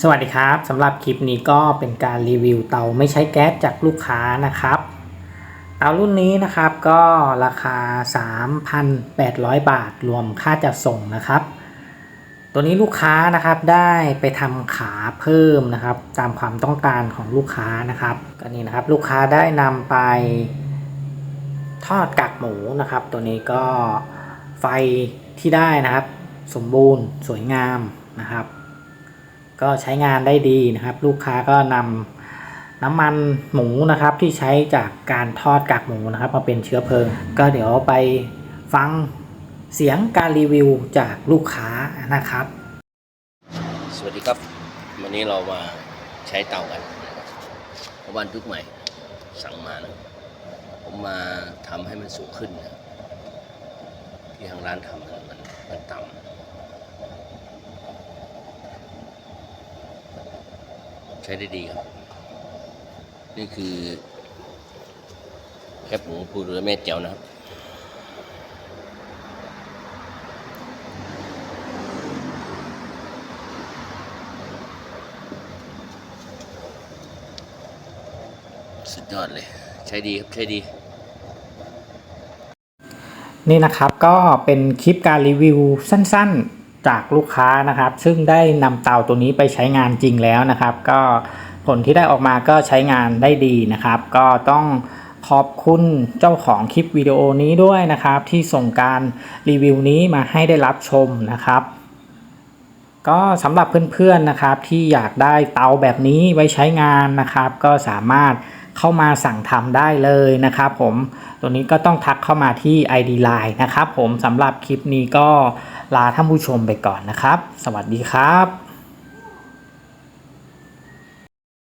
สวัสดีครับสำหรับคลิปนี้ก็เป็นการรีวิวเตาไม่ใช้แก๊สจากลูกค้านะครับ เตารุ่นนี้นะครับก็ราคา 3,800 บาทรวมค่าจัดส่งนะครับ ตัวนี้ลูกค้านะครับได้ไปทำขาเพิ่มนะครับ ตามความต้องการของลูกค้านะครับก็นี่นะครับลูกค้าได้นำไปทอดกากหมูนะครับ ตัวนี้ก็ไฟที่ได้นะครับ สมบูรณ์สวยงามนะครับ ก็ใช้งานได้ดีนะครับ ลูกค้าก็นำน้ำมันหมูนะครับที่ใช้จากการทอดกากหมูนะครับ มาเป็นเชื้อเพลิง ก็เดี๋ยวไปฟังเสียงการรีวิวจากลูกค้านะครับ สวัสดีครับ วันนี้เรามาใช้เตากันเพราะบ้านยุคใหม่สั่งมานะผมมาทำให้มันสูงขึ้นนะที่ทางร้านทำมันมันมันต่ำ ใช้ได้ดีครับ นี่คือแคบหมูปูเรือแม่เจียวนะครับสุดยอดเลย ใช้ดีครับ ใช้ดี นี่นะครับก็เป็นคลิปการรีวิวสั้น ๆ จากลูกค้านะครับ ซึ่งได้นำเตาตัวนี้ไปใช้งานจริงแล้วนะครับ ก็ผลที่ได้ออกมาก็ใช้งานได้ดีนะครับ ก็ต้องขอบคุณเจ้าของคลิปวิดีโอนี้ด้วยนะครับ ที่ส่งการรีวิวนี้มาให้ได้รับชมนะครับก็สำหรับเพื่อนๆนะครับที่อยากได้เตาแบบนี้ไว้ใช้งานนะครับ ก็สามารถ เข้ามาสั่งทำได้เลยนะครับผมตัวนี้ก็ต้องทักเข้ามาที่ ID Line นะครับผมสำหรับคลิปนี้ก็ลาท่านผู้ชมไปก่อนนะครับ สวัสดีครับ